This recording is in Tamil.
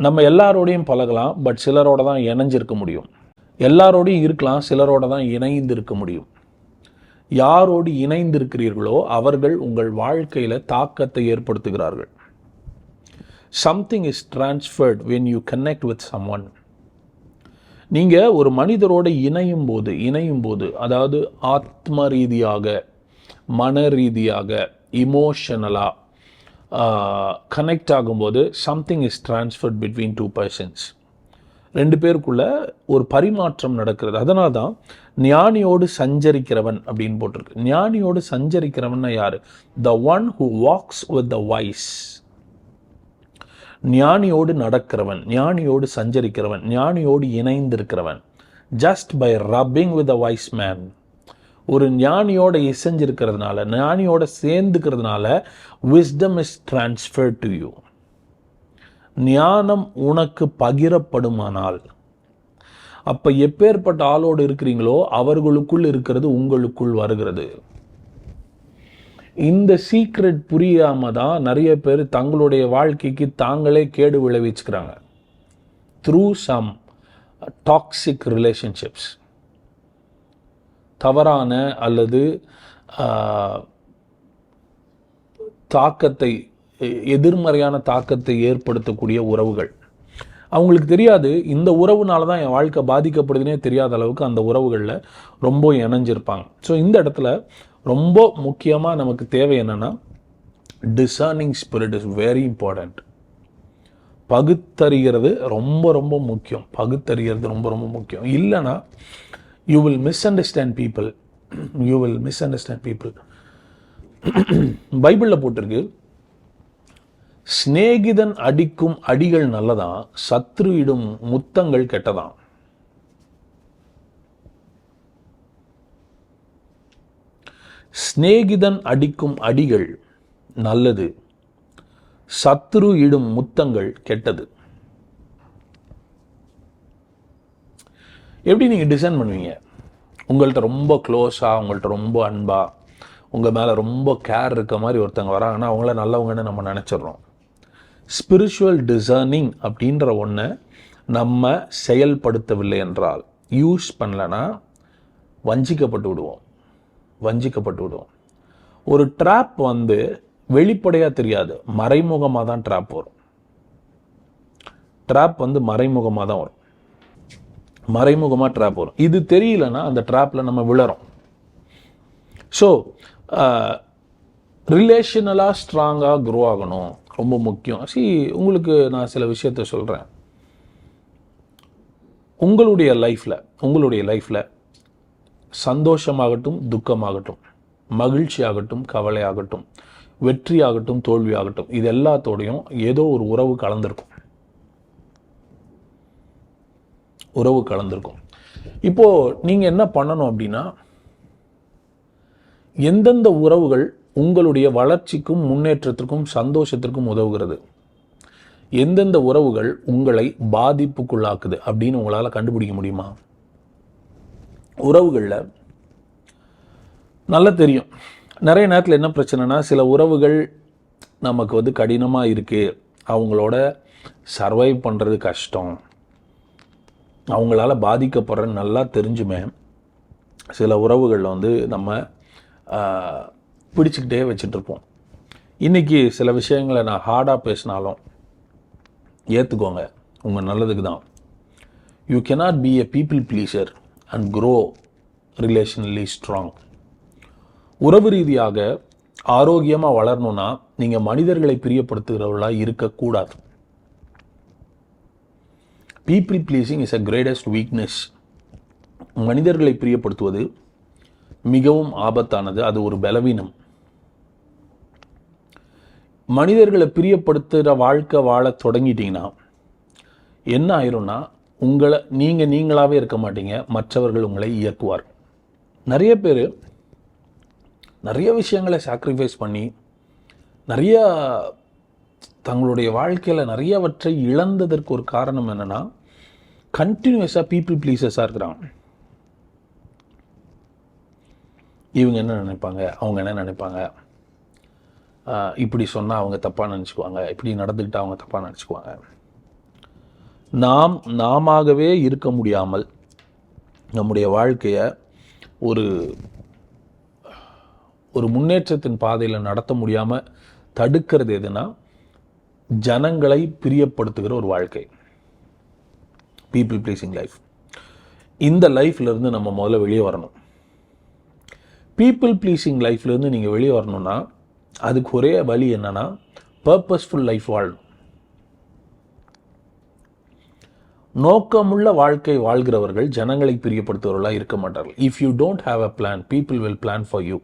நம்ம எல்லாரோடையும் பழகலாம் பட் சிலரோட தான் இணைஞ்சிருக்க முடியும். எல்லாரோடையும் இருக்கலாம் சிலரோட தான் இணைந்து இருக்க முடியும். யாரோடு இணைந்திருக்கிறீர்களோ அவர்கள் உங்கள் வாழ்க்கையில் தாக்கத்தை ஏற்படுத்துகிறார்கள். Something is transferred when you connect with someone நீங்கள் ஒரு மனிதரோடு இணையும் போது இணையும் போது அதாவது ஆத்ம ரீதியாக மன ரீதியாக இமோஷனலாக கனெக்ட் ஆகும்போது something is transferred between two persons ரெண்டு பேருக்குள்ள ஒரு பரிமாற்றம் நடக்கிறது. அதனால தான் ஞானியோடு சஞ்சரிக்கிறவன் அப்படின்னு போட்டிருக்கு. ஞானியோடு சஞ்சரிக்கிறவன்னா யார்? The one who walks with the wise ஞானியோடு நடக்கிறவன் ஞானியோடு சஞ்சரிக்கிறவன் ஞானியோடு இணைந்திருக்கிறவன். Just by rubbing with a wise man ஒரு ஞானியோட இசைஞ்சிருக்கிறதுனால ஞானியோட சேர்ந்துக்கிறதுனால wisdom is transfer to you ஞானம் உனக்கு பகிரப்படுமானால். அப்போ எப்பேற்பட்ட ஆளோடு இருக்கிறீங்களோ அவர்களுக்குள் இருக்கிறது உங்களுக்குள் வருகிறது. இந்த சீக்ரெட் புரியாம தான் நிறைய பேர் தங்களுடைய வாழ்க்கைக்கு தாங்களே கேடு விளைவிச்சுக்கிறாங்க. த்ரூ சம் டாக்ஸிக் ரிலேஷன்ஷிப்ஸ் தவறான அல்லது தாக்கத்தை எதிர்மறையான தாக்கத்தை ஏற்படுத்தக்கூடிய உறவுகள். அவங்களுக்கு தெரியாது இந்த உறவுனால தான் என் வாழ்க்கை பாதிக்கப்படுதுன்னே தெரியாத அளவுக்கு அந்த உறவுகளில் ரொம்ப இணைஞ்சிருப்பாங்க. ஸோ இந்த இடத்துல ரொம்ப முக்கியமாக நமக்கு தேவை என்னென்னா discerning spirit is very important பகுத்தறிகிறது ரொம்ப ரொம்ப முக்கியம். பகுத்தறிகிறது ரொம்ப ரொம்ப முக்கியம். இல்லைன்னா you will misunderstand people you will misunderstand people பைபிளில் போட்டிருக்கு சிநேகிதன் அடிக்கும் அடிகள் நல்லதான் சத்ரு இடும் முத்தங்கள் கெட்டதான். சிநேகிதன் அடிக்கும் அடிகள் நல்லது சத்ரு இடும் முத்தங்கள் கெட்டது. எப்படி நீங்கள் டிசைன் பண்ணுவீங்க? உங்கள்கிட்ட ரொம்ப க்ளோஸாக உங்கள்கிட்ட ரொம்ப அன்பாக உங்கள் மேலே ரொம்ப கேர் இருக்க மாதிரி ஒருத்தங்க வராங்கன்னா அவங்கள நல்லவங்கன்னு நம்ம நினச்சிடுறோம். ஸ்பிரிச்சுவல் டிசர்னிங் அப்படின்ற ஒன்று நம்ம செயல்படுத்தவில்லை என்றால் யூஸ் பண்ணலைன்னா வஞ்சிக்கப்பட்டு விடுவோம். வஞ்சிக்கப்பட்டு விடுவோம். ஒரு ட்ராப் வந்து வெளிப்படையாக தெரியாது. மறைமுகமாக தான் ட்ராப் வரும். ட்ராப் வந்து மறைமுகமாக தான் வரும். மறைமுகமாக ட்ராப் வரும். இது தெரியலனா அந்த ட்ராப்பில் நம்ம விழறோம். ஸோ ரிலேஷனலாக ஸ்ட்ராங்காக க்ரோ ஆகணும். ரொம்ப முக்கியம். சி உங்களுக்கு நான் சில விஷயத்த சொல்கிறேன் உங்களுடைய லைஃப்பில் உங்களுடைய லைஃப்பில் சந்தோஷமாகட்டும் துக்கமாகட்டும் மகிழ்ச்சி ஆகட்டும் கவலை ஆகட்டும் வெற்றி ஆகட்டும் தோல்வி ஆகட்டும் இது எல்லாத்தோடையும் ஏதோ ஒரு உறவு கலந்திருக்கும். உறவு கலந்திருக்கும். இப்போது நீங்கள் என்ன பண்ணணும் அப்படின்னா எந்தெந்த உறவுகள் உங்களுடைய வளர்ச்சிக்கும் முன்னேற்றத்திற்கும் சந்தோஷத்திற்கும் உதவுகிறது? எந்தெந்த உறவுகள் உங்களை பாதிப்புக்குள்ளாக்குது அப்படின்னு உங்களால் கண்டுபிடிக்க முடியுமா? உறவுகளில் நல்லா தெரியும். நிறைய நேரத்தில் என்ன பிரச்சனைனா சில உறவுகள் நமக்கு வந்து கடினமாக இருக்குது அவங்களோட சர்வைவ் பண்ணுறது கஷ்டம். அவங்களால பாதிக்கப்படுறேன்னு நல்லா தெரிஞ்சுமே சில உறவுகளில் வந்து நம்ம பிடிச்சிக்கிட்டே வச்சுட்ருப்போம் இன்றைக்கி சில விஷயங்களை நான் ஹார்டாக பேசினாலும் ஏற்றுக்கோங்க உங்கள் நல்லதுக்கு தான். You cannot be a people pleaser and grow relationally strong உறவு ரீதியாக ஆரோக்கியமாக வளரணும்னா நீங்கள் மனிதர்களை பிரியப்படுத்துகிறவர்களாக இருக்கக்கூடாது. People pleasing is a greatest weakness மனிதர்களை பிரியப்படுத்துவது மிகவும் ஆபத்தானது. அது ஒரு பலவீனம். மனிதர்களை பிரியப்படுத்துகிற வாழ்க்கை வாழ தொடங்கிட்டிங்கன்னா என்ன ஆயிரும்னா உங்களை நீங்கள் நீங்களாகவே இருக்க மாட்டீங்க. மற்றவர்கள் உங்களை இயக்குவார். நிறைய பேர் நிறைய விஷயங்களை சாக்ரிஃபைஸ் பண்ணி நிறைய தங்களுடைய வாழ்க்கையில் நிறையவற்றை இழந்ததற்கு ஒரு காரணம் என்னென்னா கண்டினியூஸாக பீப்புள் ப்ளீசஸாக இருக்கிறாங்க. இவங்க என்ன நினைப்பாங்க? அவங்க என்ன நினைப்பாங்க? இப்படி சொன்னால் அவங்க தப்பாக நினச்சிக்குவாங்க. இப்படி நடந்துக்கிட்டால் அவங்க தப்பாக நினச்சிக்குவாங்க. நாம் நாமாகவே இருக்க முடியாமல் நம்முடைய வாழ்க்கையை ஒரு ஒரு முன்னேற்றத்தின் பாதையில் நடத்த முடியாமல் தடுக்கிறது எதுனா ஜனங்களை பிரியப்படுத்துகிற ஒரு வாழ்க்கை. பீப்புள் ப்ளீஸிங் லைஃப் இந்த லைஃப்லேருந்து நம்ம முதல்ல வெளியே வரணும். பீப்புள் ப்ளீஸிங் லைஃப்லேருந்து நீங்கள் வெளியே வரணும்னா அதுக்கு ஒரே வழி என்னென்னா பர்பஸ்ஃபுல் லைஃப் வாழணும். நோக்கமுள்ள வாழ்க்கை வாழ்கிறவர்கள் ஜனங்களை பிரியப்படுத்துவவர்களாக இருக்க மாட்டார்கள். If you don't have a plan people will plan for you